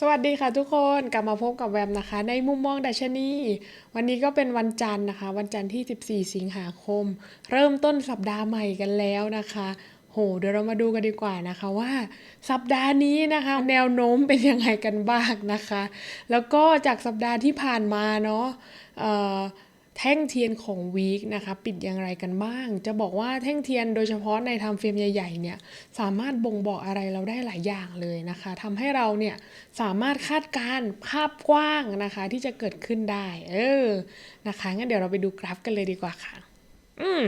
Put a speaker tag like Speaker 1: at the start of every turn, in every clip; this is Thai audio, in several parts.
Speaker 1: สวัสดีค่ะทุกคนกลับมาพบกับแวมนะคะ ในมุมมองดัชนี วันนี้ก็เป็นวันจันทร์นะคะ วันจันทร์ที่ 14 สิงหาคม เริ่มต้นสัปดาห์ใหม่กันแล้วนะคะ โหเดี๋ยวเรามาดูกันดีกว่านะคะว่า สัปดาห์นี้นะคะ แนวโน้มเป็นยังไงกันบ้างนะคะ แล้วก็จากสัปดาห์ที่ผ่านมาเนาะเอ่อ แท่งเทียนของวีคนะคะปิดอย่างไรกันบ้าง จะบอกว่าแท่งเทียนโดยเฉพาะในทำเฟรมใหญ่ๆเนี่ยสามารถบ่งบอกอะไรเราได้หลายอย่างเลยนะคะทำให้เราเนี่ยสามารถคาดการณ์ภาพกว้างนะคะที่จะเกิดขึ้นได้เออนะคะงั้นเดี๋ยวเราไปดูกราฟกันเลยดีกว่าค่ะ อืม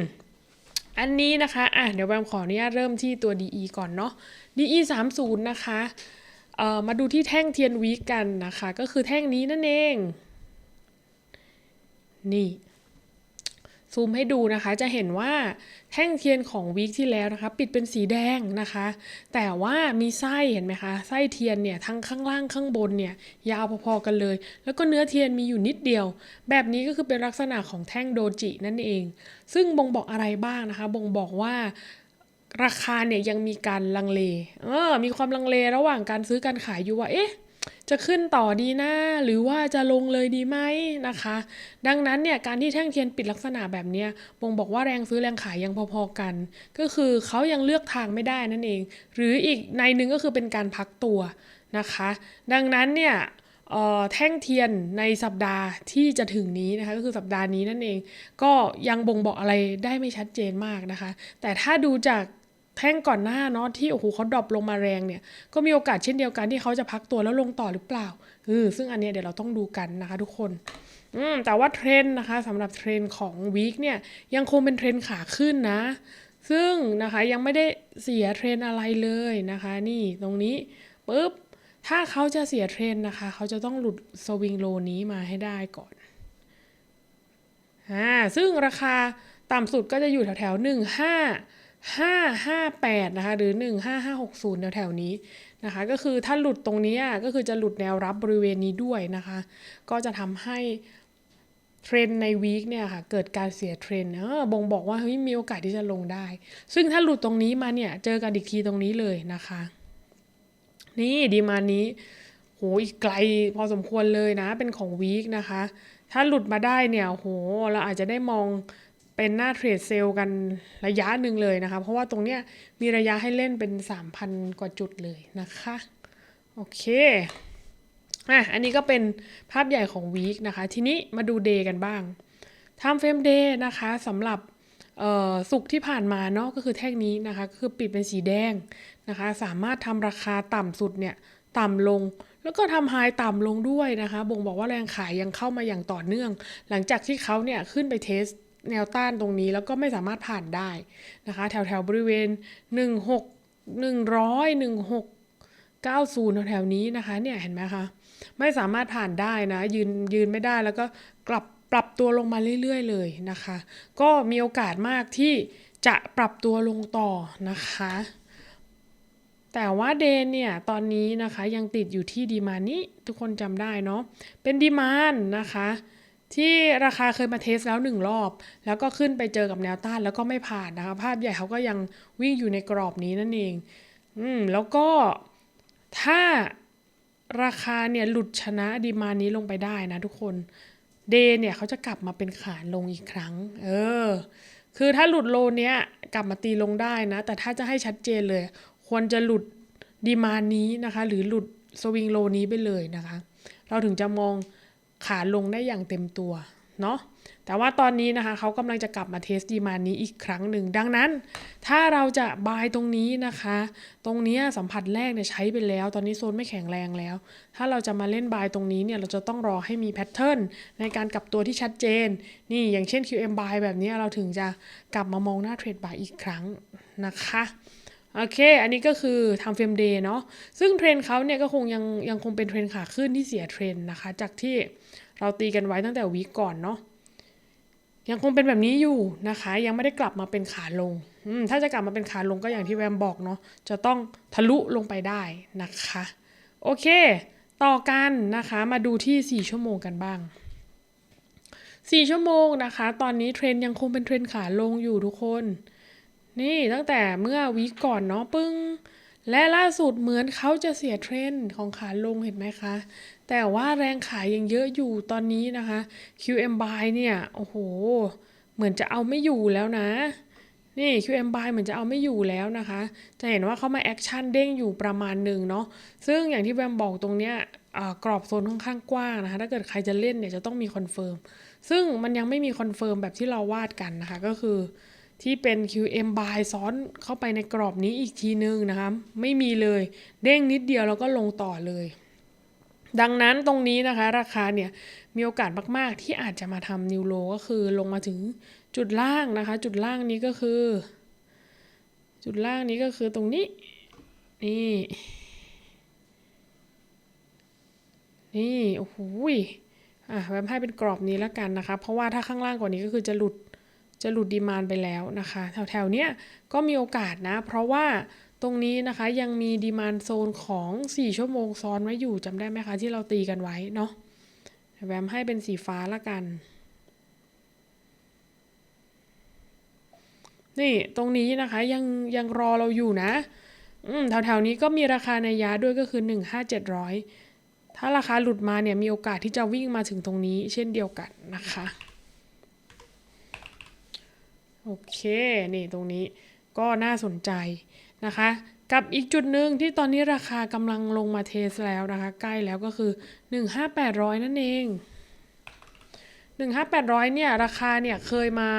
Speaker 1: อันนี้นะคะอะเดี๋ยวแบมขออนุญาตเริ่มที่ตัว DE ก่อนเนาะ DE 3 0นะคะเอ่อมาดูที่แท่งเทียนวีคกันนะคะ ก็คือแท่งนี้นั่นเอง นี่ซูมให้ดูนะคะจะเห็นว่าแท่งเทียนของวีคที่แล้วนะคะ ปิดเป็นสีแดงนะคะ แต่ว่ามีไส้เห็นไหมคะไส้เทียนเนี่ยทั้งข้างล่างข้างบนเนี่ยยาวพอๆกันเลย แล้วก็เนื้อเทียนมีอยู่นิดเดียว แบบนี้ก็คือเป็นลักษณะของแท่งโดจินั่นเอง ซึ่งบ่งบอกอะไรบ้างนะคะ บ่งบอกว่าราคาเนี่ยยังมีการลังเลเออมีความลังเลระหว่างการซื้อการขายอยู่ว่าเอ๊ะ จะขึ้นต่อดีนะหรือว่าจะลงเลยดีไหมนะคะ ดังนั้นเนี่ยการที่แท่งเทียนปิดลักษณะแบบเนี้ยบ่งบอกว่าแรงซื้อแรงขายยังพอๆกัน ก็คือเขายังเลือกทางไม่ได้นั่นเอง หรืออีกในหนึ่งก็คือเป็นการพักตัวนะคะ ดังนั้นเนี่ยเอ่อแท่งเทียนในสัปดาห์ที่จะถึงนี้นะคะก็คือสัปดาห์นี้นั่นเอง ก็ยังบ่งบอกอะไรได้ไม่ชัดเจนมากนะคะ แต่ถ้าดูจาก แท่งก่อนหน้าเนาะที่โอ้โหเขาดรอปลงมาแรงเนี่ยก็มีโอกาสเช่นเดียวกันที่เขาจะพักตัวแล้วลงต่อหรือเปล่าเออซึ่งอันเนี้ยเดี๋ยวเราต้องดูกันนะคะทุกคนอืมแต่ว่าเทรนด์นะคะสำหรับเทรนด์ของวีคเนี่ยยังคงเป็นเทรนด์ขาขึ้นนะ ซึ่งนะคะยังไม่ได้เสียเทรนอะไรเลยนะคะ นี่ตรงนี้ปุ๊บถ้าเขาจะเสียเทรนนะคะ เขาจะต้องหลุดสวิงโลนี้มาให้ได้ก่อนอ่าซึ่งราคาต่ำสุดก็จะอยู่แถวแถวหนึ่งห้า ห้าห้าแปดนะคะ หรือหนึ่งห้าห้าหกศูนย์แถวแถวนี้นะคะ ก็คือถ้าหลุดตรงนี้อะก็คือจะหลุดแนวรับบริเวณนี้ด้วยนะคะ ก็จะทำให้เทรนในวีคเนี่ยค่ะเกิดการเสียเทรนเออบ่งบอกว่าเฮ้ยมีโอกาสที่จะลงได้ ซึ่งถ้าหลุดตรงนี้มาเนี่ย เจอกันอีกทีตรงนี้เลยนะคะ นี่ดีมานี้โหอีกไกลพอสมควรเลยนะเป็นของวีคนะคะ ถ้าหลุดมาได้เนี่ยโหเราอาจจะได้มอง เป็นหน้าเทรดเซลล์กันระยะหนึ่งเลยนะคะ เพราะว่าตรงเนี้ยมีระยะให้เล่นเป็น 3,000 กว่าจุดเลยนะคะ โอเคอะอันนี้ก็เป็นภาพใหญ่ของวีคนะคะ ทีนี้มาดูเดย์กันบ้าง Time Frame Day นะคะสำหรับสุกร์ที่ผ่านมาเนาะก็คือแท่งนี้นะคะก็คือปิดเป็นสีแดงนะคะ สามารถทำราคาต่ำสุดเนี่ยต่ำลง แล้วก็ทำไฮต่ำลงด้วยนะคะ บ่งบอกว่าแรงขายยังเข้ามาอย่างต่อเนื่อง หลังจากที่เขาเนี่ยขึ้นไปเทส แนวต้านตรงนี้แล้วก็ไม่สามารถผ่านได้นะคะ แถวแถวบริเวณ 16 100 16 90แถวๆนี้นะคะเนี่ยเห็นไหมคะไม่สามารถผ่านได้นะยืนยืนไม่ได้แล้วก็กลับปรับตัวลงมาเรื่อยๆ เลยนะคะ ก็มีโอกาสมากที่จะปรับตัวลงต่อนะคะ แต่ว่าเดนเนี่ยตอนนี้นะคะยังติดอยู่ที่ดีมานนี้ทุกคนจำได้เนาะเป็นดีมานนะคะ ที่ราคาเคยมาเทสแล้วหนึ่งรอบ แล้วก็ขึ้นไปเจอกับแนวต้านแล้วก็ไม่ผ่านนะคะ ภาพใหญ่เขาก็ยังวิ่งอยู่ในกรอบนี้นั่นเอง อืม แล้วก็ถ้าราคาเนี่ยหลุดชนะดีมานนี้ลงไปได้นะทุกคนเดย์เนี่ยเขาจะกลับมาเป็นขาลงอีกครั้ง เออ คือถ้าหลุดโลเนี้ยกลับมาตีลงได้นะ แต่ถ้าจะให้ชัดเจนเลย ควรจะหลุดดีมานนี้นะคะ หรือหลุดสวิงโลนี้ไปเลยนะคะ เราถึงจะมอง ขาลงได้อย่างเต็มตัวเนาะแต่ว่าตอนนี้นะคะเขากำลังจะกลับมาเทสดีมานนี้อีกครั้งหนึ่ง ดังนั้น ถ้าเราจะบายตรงนี้นะคะ ตรงนี้สัมผัสแรกเนี่ยใช้ไปแล้ว ตอนนี้โซนไม่แข็งแรงแล้ว ถ้าเราจะมาเล่นบายตรงนี้เนี่ยเราจะต้องรอให้มีแพทเทิร์นในการกลับตัวที่ชัดเจน นี่อย่างเช่น QM buy แบบนี้เราถึงจะกลับมามองหน้าเทรดบายอีกครั้งนะคะโอเค อันนี้ก็คือทำเฟรมเดย์เนาะซึ่งเทรนเขาเนี่ยก็คงยังยังคงเป็นเทรนขาขึ้นที่เสียเทรนนะคะ จากที่ เราตีกันไว้ตั้งแต่วีก่อนเนาะยังคงเป็นแบบนี้อยู่นะคะ ยังไม่ได้กลับมาเป็นขาลงถ้าจะกลับมาเป็นขาลงก็อย่างที่แวมบอกเนาะจะต้องทะลุลงไปได้นะคะ โอเค ต่อกันนะคะมาดูที่ 4 ชั่วโมงกันบ้าง 4 ชั่วโมงนะคะ ตอนนี้เทรนยังคงเป็นเทรนขาลงอยู่ทุกคน นี่ตั้งแต่เมื่อวีก่อนเนาะปึ้งและล่าสุดเหมือนเขาจะเสียเทรนด์ของขาลงเห็นไหมคะ แต่ว่าแรงขายยังเยอะอยู่ตอนนี้นะคะ QM buy เนี่ยโอ้โห เหมือนจะเอาไม่อยู่แล้วนะ นี่ QM buy เหมือนจะเอาไม่อยู่แล้วนะคะ จะเห็นว่าเขามาแอคชั่นเด้งอยู่ประมาณหนึ่งเนาะซึ่งอย่างที่แบมบอกตรงเนี้ยอ่ากรอบโซนค่อนข้างกว้างนะคะ ถ้าเกิดใครจะเล่นเนี่ยจะต้องมีคอนเฟิร์มซึ่งมันยังไม่มีคอนเฟิร์มแบบที่เราวาดกันนะคะ ก็คือที่เป็น QM buy ซ้อนเข้าไปในกรอบนี้อีกทีนึงนะคะ ไม่มีเลย เด้งนิดเดียวแล้วก็ลงต่อเลย ดังนั้นตรงนี้นะคะราคาเนี่ยมีโอกาสมาก ๆ ที่อาจจะมาทำนิวโลก็คือลงมาถึงจุดล่างนะคะ จุดล่างนี้ก็คือ จุดล่างนี้ก็คือตรงนี้ นี่ นี่โอ้โหอะแวมให้เป็นกรอบนี้แล้วกันนะคะ เพราะว่าถ้าข้างล่างกว่านี้ก็คือจะหลุดจะหลุดดีมานไปแล้วนะคะ แถวๆเนี้ยก็มีโอกาสนะ เพราะว่า ตรงนี้นะคะยังมีดีมานโซนของ 4 ชั่วโมงซ้อนไว้อยู่จำได้ไหมคะ ที่เราตีกันไว้เนาะแวมให้เป็นสีฟ้าละกัน นี่ตรงนี้นะคะยังยังรอเราอยู่นะอืมแถวๆนี้ก็มีราคาในยะด้วยก็คือ 15700 ถ้าราคาหลุดมาเนี่ยมีโอกาสที่จะวิ่งมาถึงตรงนี้ เช่นเดียวกันนะคะ โอเค นี่ตรงนี้ก็น่าสนใจ นะคะ กับอีกจุดหนึ่งที่ตอนนี้ราคากำลังลงมาเทสแล้วนะคะ ใกล้แล้วก็คือ 15800 นั่นเอง 15800 เนี่ย ราคาเนี่ยเคยมา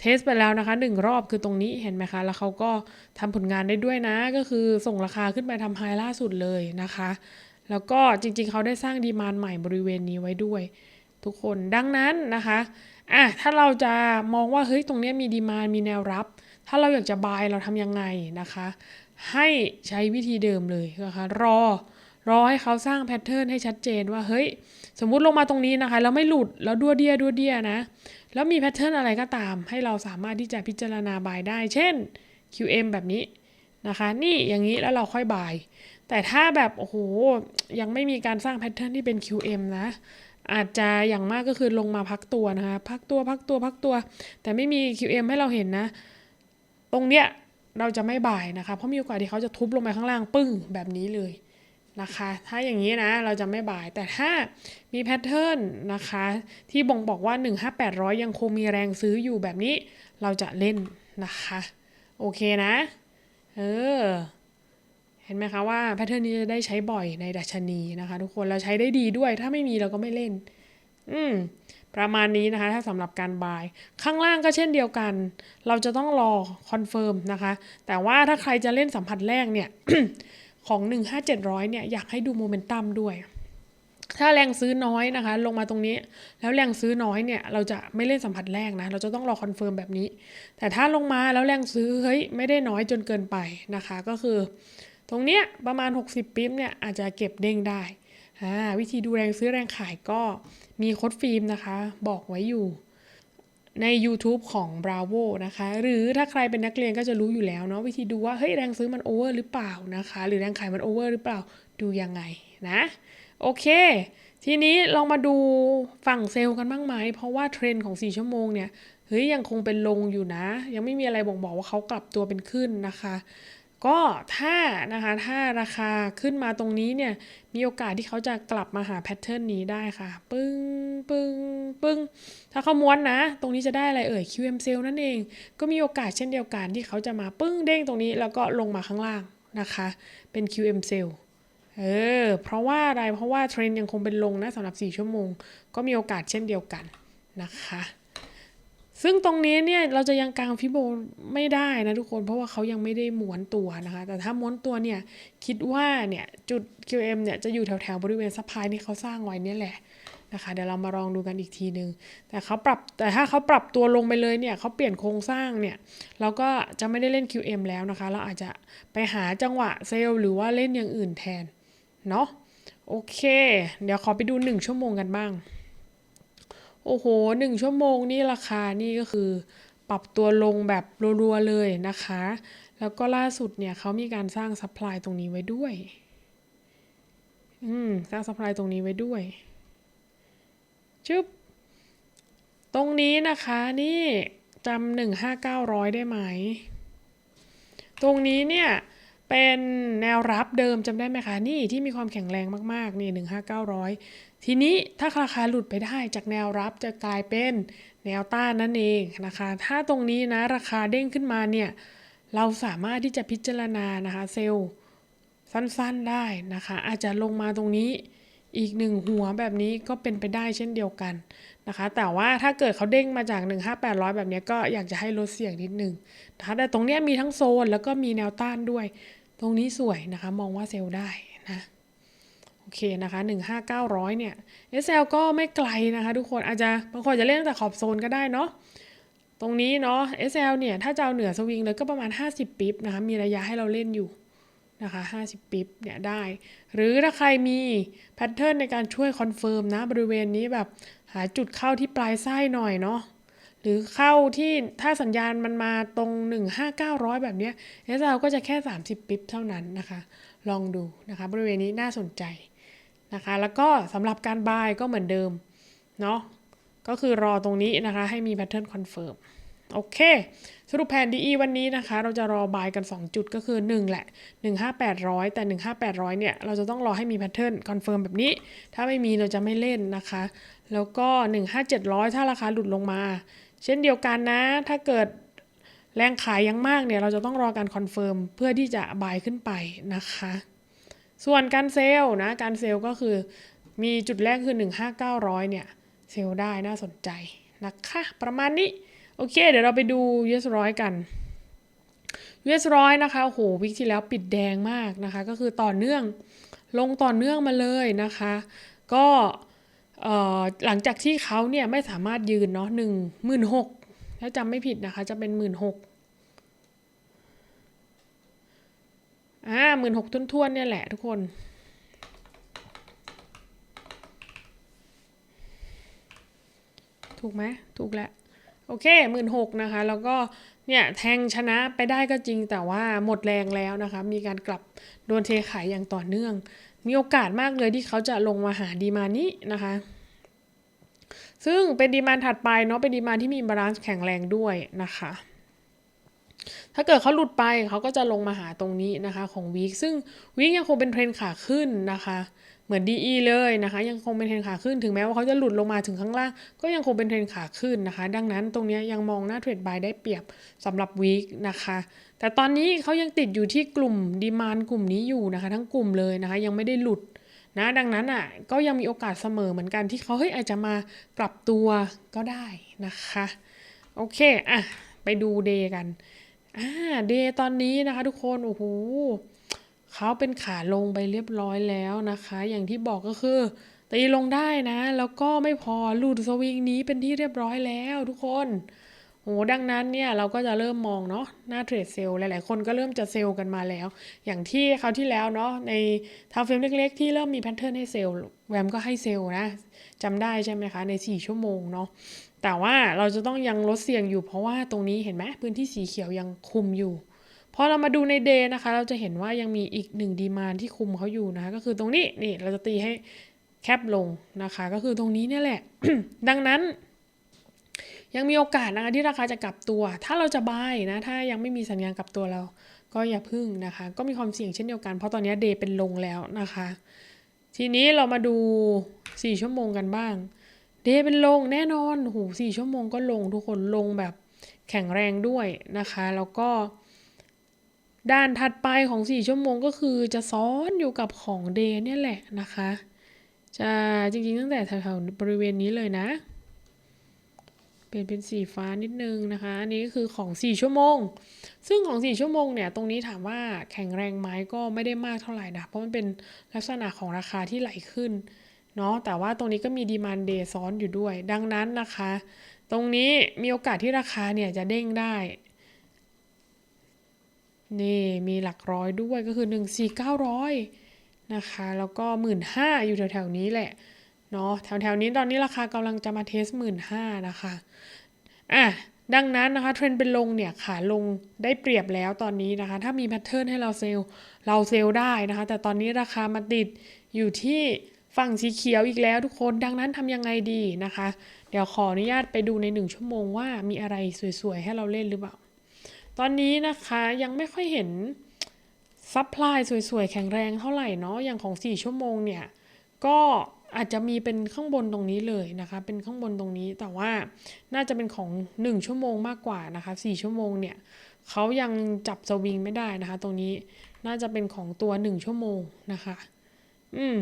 Speaker 1: เทสไปแล้วนะคะหนึ่งรอบคือตรงนี้เห็นไหมคะ แล้วเขาก็ทำผลงานได้ด้วยนะ ก็คือส่งราคาขึ้นไปทำไฮล่าสุดเลยนะคะ แล้วก็จริงๆ เขาได้สร้างดีมานใหม่บริเวณนี้ไว้ด้วยทุกคนดังนั้นนะคะอะถ้าเราจะมองว่าเฮ้ยตรงนี้มีดีมานมีแนวรับ ถ้าเราอยากจะบายเราทำยังไงนะคะ ให้ใช้วิธีเดิมเลยนะคะรอรอให้เขาสร้างแพทเทิร์นให้ชัดเจนว่าเฮ้ย สมมุติลงมาตรงนี้นะคะ แล้วไม่หลุดแล้วดัวเดียดัวเดียนะ แล้วมีแพทเทิร์นอะไรก็ตาม ให้เราสามารถที่จะพิจารณาบายได้ เช่น QM แบบนี้นะคะ นี่อย่างนี้แล้วเราค่อยบาย แต่ถ้าแบบ โอ้โห ยังไม่มีการสร้างแพทเทิร์นที่เป็น QM นะ อาจจะอย่างมากก็คือลงมาพักตัวนะคะ พักตัวพักตัวพักตัว แต่ไม่มี QM ให้เราเห็นนะ ตรงเนี้ยเราจะไม่บ่ายนะคะเพราะมีโอกาสที่เขาจะทุบลงไปข้างล่างปึ้งแบบนี้เลยนะคะ ถ้าอย่างนี้นะเราจะไม่บ่ายแต่ถ้ามีแพทเทิร์นนะคะที่บ่งบอกว่า 15800 ยังคงมีแรงซื้ออยู่แบบนี้ เราจะเล่นนะคะ โอเคนะเออเห็นไหมคะว่าแพทเทิร์นนี้จะได้ใช้บ่อยในดัชนีนะคะ ทุกคนเราใช้ได้ดีด้วยถ้าไม่มีเราก็ไม่เล่น อืม ประมาณนี้นะคะ ถ้าสำหรับการบาย ข้างล่างก็เช่นเดียวกัน เราจะต้องรอคอนเฟิร์มนะคะ แต่ว่าถ้าใครจะเล่นสัมผัสแรกเนี่ย ของ 15700 เนี่ย อยากให้ดูโมเมนตัมด้วย ถ้าแรงซื้อน้อยนะคะ ลงมาตรงนี้ แล้วแรงซื้อน้อยเนี่ย เราจะไม่เล่นสัมผัสแรกนะ เราจะต้องรอคอนเฟิร์มแบบนี้ แต่ถ้าลงมาแล้วแรงซื้อ เฮ้ย ไม่ได้น้อยจนเกินไปนะคะ ก็คือ ตรงเนี้ยประมาณ 60ปิ๊บเนี่ย อาจจะเก็บเด้งได้ วิธีดูแรงซื้อแรงขายก็มีโค้ดฟิล์มนะคะ บอกไว้อยู่ใน YouTube ของ Bravo นะคะ หรือถ้าใครเป็นนักเรียนก็จะรู้อยู่แล้วเนาะวิธีดูว่า เฮ้ย แรงซื้อมันโอเวอร์หรือเปล่านะคะ หรือแรงขายมันโอเวอร์หรือเปล่าดูยังไงนะ โอเค ทีนี้ลองมาดูฝั่งเซลล์กันบ้างไหม เพราะว่าเทรนด์ของ 4 ชั่วโมงเนี่ย เฮ้ย ยังคงเป็นลงอยู่นะ ยังไม่มีอะไรบ่งบอกว่าเขากลับตัวเป็นขึ้นนะคะ ก็ถ้านะคะถ้าราคาขึ้นมาตรงนี้เนี่ยมีโอกาสที่เขาจะกลับมาหาแพทเทิร์นนี้ได้ค่ะ ปึ้งปึ้งปึ้งถ้าเขาม้วนนะ ตรงนี้จะได้อะไรเอ่ย QM cell นั่นเอง ก็มีโอกาสเช่นเดียวกันที่เขาจะมาปึ้งเด้งตรงนี้แล้วก็ลงมาข้างล่างนะคะ เป็น QM cell เออ เพราะว่าอะไรเพราะว่าเทรนด์ยังคงเป็นลงนะสำหรับ 4 ชั่วโมง ก็มีโอกาสเช่นเดียวกันนะคะ ซึ่งตรงนี้เนี่ยเราจะยังกลางฟิโบไม่ได้นะทุกคนเพราะว่าเขายังไม่ได้ม้วนตัวนะคะ แต่ถ้าม้วนตัวเนี่ยคิดว่าเนี่ยจุด QM เนี่ยจะอยู่แถวๆบริเวณซัพพลายที่เขาสร้างไว้เนี่ยแหละนะคะเดี๋ยวเรามาลองดูกันอีกทีนึงแต่เขาปรับแต่ถ้าเขาปรับตัวลงไปเลยเนี่ยเขาเปลี่ยนโครงสร้างเนี่ยเราก็จะไม่ได้เล่น QM แล้วนะคะ เราอาจจะไปหาจังหวะเซลล์หรือว่าเล่นอย่างอื่นแทนเนาะโอเค เดี๋ยวขอไปดู 1 ชั่วโมงกันบ้าง โอ้โหหนึ่งชั่วโมงนี่ราคานี่ก็คือ ปรับตัวลงแบบรัวๆเลยนะคะ แล้วก็ล่าสุดเนี่ยเขามีการสร้างซัพพลายตรงนี้ไว้ด้วย อืม สร้างซัพพลายตรงนี้ไว้ด้วยชึบตรงนี้นะคะนี่จำหนึ่งห้าเก้าร้อยได้ไหม ตรงนี้เนี่ย เป็นแนวรับเดิมจำได้ไหมคะนี่ที่มีความแข็งแรงมากๆนี่หนึ่งห้าเก้าร้อยทีนี้ถ้าราคาหลุดไปได้จากแนวรับจะกลายเป็นแนวต้านนั่นเองนะคะ ถ้าตรงนี้นะราคาเด้งขึ้นมาเนี่ยเราสามารถที่จะพิจารณานะคะเซลล์สั้นๆได้นะคะ อาจจะลงมาตรงนี้อีกหนึ่งหัวแบบนี้ก็เป็นไปได้เช่นเดียวกันนะคะ แต่ว่าถ้าเกิดเขาเด้งมาจาก 15800 แบบนี้ก็อยากจะให้ลดเสี่ยงนิดนึงนะคะแต่ตรงเนี้ยมีทั้งโซนแล้วก็มีแนวต้านด้วย ตรงนี้สวยนะคะ มองว่าเซลล์ได้นะโอเคนะคะ15900 เนี่ย SL ก็ไม่ไกลนะคะ ทุกคนอาจจะบางคนจะเล่นตั้งแต่ขอบโซนก็ได้เนาะตรงนี้เนาะ SL เนี่ย ถ้าจะเอาเหนือสวิงเลยก็ประมาณ 50ปิ๊บนะคะ มีระยะให้เราเล่นอยู่นะคะ50ปิ๊บเนี่ยได้ หรือถ้าใครมีแพทเทิร์นในการช่วยคอนเฟิร์มนะ บริเวณนี้แบบหาจุดเข้าที่ปลายไส้หน่อยเนาะ หรือเข้าที่ถ้าสัญญาณมันมาตรง 15900 แบบเนี้ย SL ก็จะแค่ 30 ปิ๊บเท่านั้นนะคะ ลองดูนะคะ บริเวณนี้น่าสนใจนะคะ แล้วก็สำหรับการบายก็เหมือนเดิมเนาะก็คือรอตรงนี้นะคะ ให้มีแพทเทิร์นคอนเฟิร์มโอเค สรุปแผน DE วันนี้นะคะ เราจะรอบายกัน 2 จุดก็คือ 1 แหละ 15800 แต่ 15800 เนี่ย เราจะต้องรอให้มีแพทเทิร์นคอนเฟิร์มแบบนี้ ถ้าไม่มีเราจะไม่เล่นนะคะ แล้วก็ 15700 ถ้าราคาหลุดลงมา เช่นเดียวกันนะ ถ้าเกิดแรงขายยังมากเนี่ย เราจะต้องรอการคอนเฟิร์มเพื่อที่จะบายขึ้นไปนะคะ ส่วนการเซลล์นะ การเซลล์ก็คือมีจุดแรกคือ 15900 เนี่ย เซลได้น่าสนใจนะคะ ประมาณนี้ โอเค เดี๋ยวเราไปดู US ร้อยกัน US ร้อยนะคะ โอ้โห วิกที่แล้วปิดแดงมากนะคะ ก็คือต่อเนื่อง ลงต่อเนื่องมาเลยนะคะ ก็ หลังจากที่เขาเนี่ยไม่สามารถยืนเนาะหนึ่งหมื่นหกถ้าจำไม่ผิดนะคะ จะเป็นหมื่นหกอ่าหมื่นหกทุ่นๆเนี่ยแหละทุกคน ถูกไหมถูกแล้วโอเคหมื่นหกนะคะ แล้วก็ เนี่ยแทงชนะไปได้ก็จริงแต่ว่าหมดแรงแล้วนะคะ มีการกลับโดนเทขายอย่างต่อเนื่อง มีโอกาสมากเลยที่เขาจะลงมาหาดีมานี้นะคะ ซึ่งเป็นดีมานถัดไปเนาะเป็นดีมานที่มีบาลานซ์แข็งแรงด้วยนะคะ ถ้าเกิดเขาหลุดไปเขาก็จะลงมาหาตรงนี้นะคะ ของวีคซึ่งวีคยังคงเป็นเทรนขาขึ้นนะคะ เหมือน DE เลยนะคะ ยังคงเป็นเทรนขาขึ้นถึงแม้ว่าเขาจะหลุดลงมาถึงข้างล่าง ก็ยังคงเป็นเทรนขาขึ้นนะคะ ดังนั้นตรงนี้ยังมองหน้าเทรดบายได้เปรียบสำหรับวีคนะคะ แต่ตอนนี้เขายังติดอยู่ที่กลุ่มดีมานกลุ่มนี้อยู่นะคะ ทั้งกลุ่มเลยนะคะ ยังไม่ได้หลุดนะดังนั้นอะก็ยังมีโอกาสเสมอเหมือนกันที่เขาเฮ้ยอาจจะมากลับตัวก็ได้นะคะโอเคอะไปดูเดย์กันอ่าเดย์ตอนนี้นะคะ ทุกคนโอ้โห เขาเป็นขาลงไปเรียบร้อยแล้วนะคะ อย่างที่บอกก็คือตีลงได้นะ แล้วก็ไม่พอลุดสวิงนี้เป็นที่เรียบร้อยแล้วทุกคนโอ้ดังนั้นเนี่ยเราก็จะเริ่มมองเนาะหน้าเทรดเซลล์หลายๆ คนก็เริ่มจะเซลล์กันมาแล้ว อย่างที่คราที่แล้วเนาะในทางเฟรมเล็กๆ ที่เริ่มมีแพทเทิร์นให้เซลล์แวมก็ให้เซลล์นะจำได้ใช่ไหมคะ ใน 4 ชั่วโมงเนาะแต่ว่าเราจะต้องยังลดเสี่ยงอยู่เพราะว่าตรงนี้เห็นไหมพื้นที่สีเขียวยังคุมอยู่ พอเรามาดูในเดย์นะคะ เราจะเห็นว่ายังมีอีกหนึ่งดีมานที่คุมเขาอยู่นะคะ ก็คือตรงนี้นี่เราจะตีให้แคบลงนะคะ ก็คือตรงนี้เนี่ยแหละ ดังนั้น ยังมีโอกาสนะคะที่ราคาจะกลับตัว ถ้าเราจะบายนะ ถ้ายังไม่มีสัญญาณกลับตัวเรา ก็อย่าพึ่งนะคะ ก็มีความเสี่ยงเช่นเดียวกัน เพราะตอนนี้เดย์เป็นลงแล้วนะคะ ทีนี้เรามาดู 4 ชั่วโมงกันบ้าง เดย์เป็นลงแน่นอนโอ้โหสี่ชั่วโมงก็ลงทุกคนลงแบบแข็งแรงด้วยนะคะ แล้วก็ ด้านถัดไปของ 4 ชั่วโมงก็คือจะซ้อนอยู่กับของเดย์เนี่ยแหละนะคะ จะจริงๆตั้งแต่แถวๆบริเวณนี้เลยนะ เปลี่ยนเป็นสีฟ้านิดนึงนะคะ อันนี้ก็คือของ 4 ชั่วโมง ซึ่งของ 4 ชั่วโมงเนี่ย ตรงนี้ถามว่าแข็งแรงไหมก็ไม่ได้มากเท่าไหร่นะ เพราะมันเป็นลักษณะของราคาที่ไหลขึ้นเนาะ แต่ว่าตรงนี้ก็มีดีมานเดย์ซ้อนอยู่ด้วย ดังนั้นนะคะ ตรงนี้มีโอกาสที่ราคาเนี่ยจะเด้งได้ นี่มีหลักร้อยด้วยก็คือ 14900 นะคะ แล้วก็หมื่นห้าอยู่แถวๆนี้แหละเนาะแถวๆนี้ตอนนี้ราคากำลังจะมาเทสหมื่นห้านะคะอะดังนั้นนะคะเทรนเป็นลงเนี่ยขาลงได้เปรียบแล้วตอนนี้นะคะ ถ้ามีแพทเทิร์นให้เราเซล์เราเซลล์ได้นะคะ แต่ตอนนี้ราคามาติดอยู่ที่ฝั่งสีเขียวอีกแล้วทุกคนดังนั้นทำยังไงดีนะคะ เดี๋ยวขออนุญาตไปดูในหนึ่งชั่วโมงว่ามีอะไรสวยๆ ให้เราเล่นหรือเปล่า ตอนนี้นะคะยังไม่ค่อยเห็นซัพพลายสวยๆ แข็งแรงเท่าไหร่เนาะอย่างของ 4 ชั่วโมงเนี่ย ก็อาจจะมีเป็นข้างบนตรงนี้เลยนะคะ เป็นข้างบนตรงนี้แต่ว่าน่าจะเป็นของ 1 ชั่วโมงมากกว่านะคะ4ชั่วโมงเนี่ยเขายังจับสวิงไม่ได้นะคะ ตรงนี้น่าจะเป็นของตัว 1 ชั่วโมงนะคะ อืม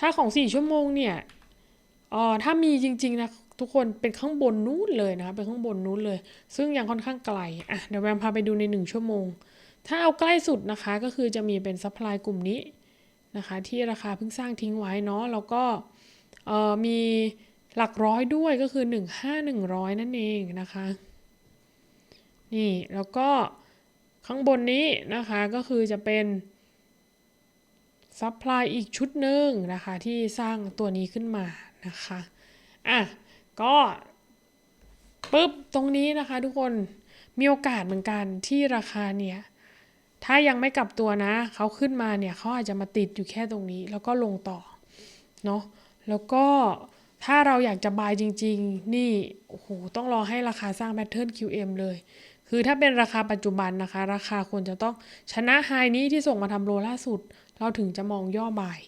Speaker 1: ถ้าของ 4 ชั่วโมงเนี่ยอ๋อถ้ามีจริงๆนะ ทุกคนเป็นข้างบนนู้นเลยนะคะเป็นข้างบนนู้นเลย ซึ่งยังค่อนข้างไกลอะเดี๋ยวแวมพาไปดูใน 1 ชั่วโมง ถ้าเอาใกล้สุดนะคะก็คือจะมีเป็นซัพพลายกลุ่มนี้นะคะที่ราคาเพิ่งสร้างทิ้งไว้เนาะแล้วก็เอ่อมีหลักร้อยด้วยก็คือ 1 5 100 นั่นเองนะคะ นี่แล้วก็ข้างบนนี้นะคะก็คือจะเป็นซัพพลายอีกชุดหนึ่งนะคะที่สร้างตัวนี้ขึ้นมานะคะอะ ก็ปุ๊บตรงนี้นะคะ ทุกคนมีโอกาสเหมือนกันที่ราคาเนี่ยถ้ายังไม่กลับตัวนะเขาขึ้นมาเนี่ยเขาอาจจะมาติดอยู่แค่ตรงนี้ แล้วก็ลงต่อเนาะแล้วก็ถ้าเราอยากจะบายจริง ๆ นี่โอ้โหต้องรอให้ราคาสร้างแพทเทิร์น QM เลย คือถ้าเป็นราคาปัจจุบันนะคะ ราคาควรจะต้องชนะไฮนี้ที่ส่งมาทำโลล่าสุด เราถึงจะมองย่อบาย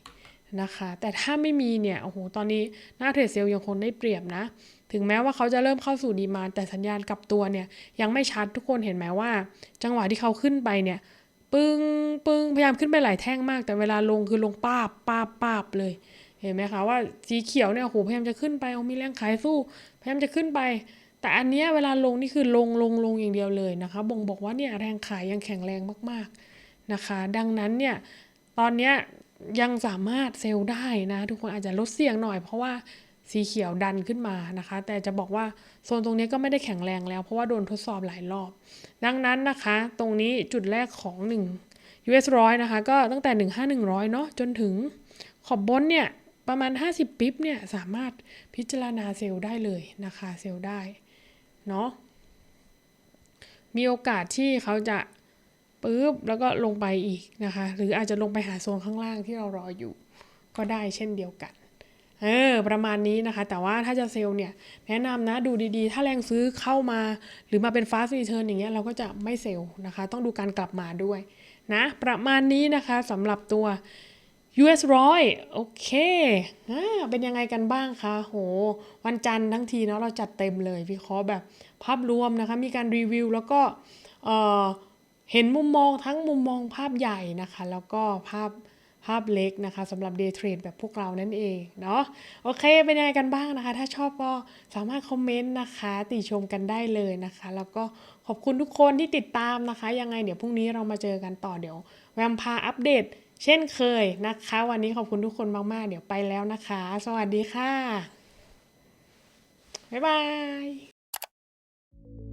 Speaker 1: นะคะ แต่ถ้าไม่มีเนี่ย โอ้โห ตอนนี้หน้าเทรดเซลล์ยังคงได้เปรียบนะ ถึงแม้ว่าเขาจะเริ่มเข้าสู่ดีมาแต่สัญญาณกลับตัวเนี่ย ยังไม่ชัดทุกคนเห็นไหมว่า จังหวะที่เขาขึ้นไปเนี่ย ปึ้งปึ้งพยายามขึ้นไปหลายแท่งมาก แต่เวลาลงคือลงป้าบป้าบป้าบเลย เห็นไหมคะว่าสีเขียวเนี่ย โอ้โห พยายามจะขึ้นไปเอามีแรงขายสู้ พยายามจะขึ้นไป แต่อันเนี้ยเวลาลงนี่คือลงลงลงอย่างเดียวเลยนะคะ บ่งบอกว่าเนี่ยแรงขายยังแข็งแรงมาก ๆนะคะ ดังนั้นเนี่ย ตอนเนี้ย ยังสามารถเซลล์ได้นะทุกคนอาจจะลดเสี่ยงหน่อย เพราะว่าสีเขียวดันขึ้นมานะคะ แต่จะบอกว่าโซนตรงนี้ก็ไม่ได้แข็งแรงแล้ว เพราะว่าโดนทดสอบหลายรอบ ดังนั้นนะคะ ตรงนี้จุดแรกของ 1 US ร้อยนะคะ ก็ตั้งแต่ 15100 เนาะจนถึงขอบบนเนี่ย ประมาณ 50 ปิ๊บเนี่ย สามารถพิจารณาเซลล์ได้เลยนะคะ เซลล์ได้ เนาะมีโอกาสที่เขาจะ ปุ๊บแล้วก็ลงไปอีกนะคะ หรืออาจจะลงไปหาโซนข้างล่างที่เรารออยู่ ก็ได้เช่นเดียวกันเออประมาณนี้นะคะ แต่ว่าถ้าจะเซลล์เนี่ย แนะนำนะดูดีๆ ถ้าแรงซื้อเข้ามา หรือมาเป็น fast return อย่างเงี้ยเราก็จะไม่เซลล์นะคะ ต้องดูการกลับมาด้วยนะ ประมาณนี้นะคะสำหรับตัว US ร้อยโอเคอ่าเป็นยังไงกันบ้างคะโห วันจันทร์ทั้งทีเนาะเราจัดเต็มเลยวิเคราะห์แบบภาพรวมนะคะ มีการรีวิวแล้วก็เอ่อ เห็นมุมมองทั้งมุมมองภาพใหญ่นะคะ แล้วก็ภาพภาพเล็กนะคะสำหรับ Day Trade แบบพวกเรานั่นเองเนาะโอเคเป็นยังไงกันบ้างนะคะ ถ้าชอบก็สามารถคอมเมนต์นะคะ ติชมกันได้เลยนะคะ แล้วก็ขอบคุณทุกคนที่ติดตามนะคะ ยังไงเดี๋ยวพรุ่งนี้เรามาเจอกันต่อเดี๋ยวแวมพาอัปเดต เช่นเคยนะคะ วันนี้ขอบคุณทุกคนมาก ๆ เดี๋ยวไปแล้วนะคะ สวัสดีค่ะ บ๊ายบาย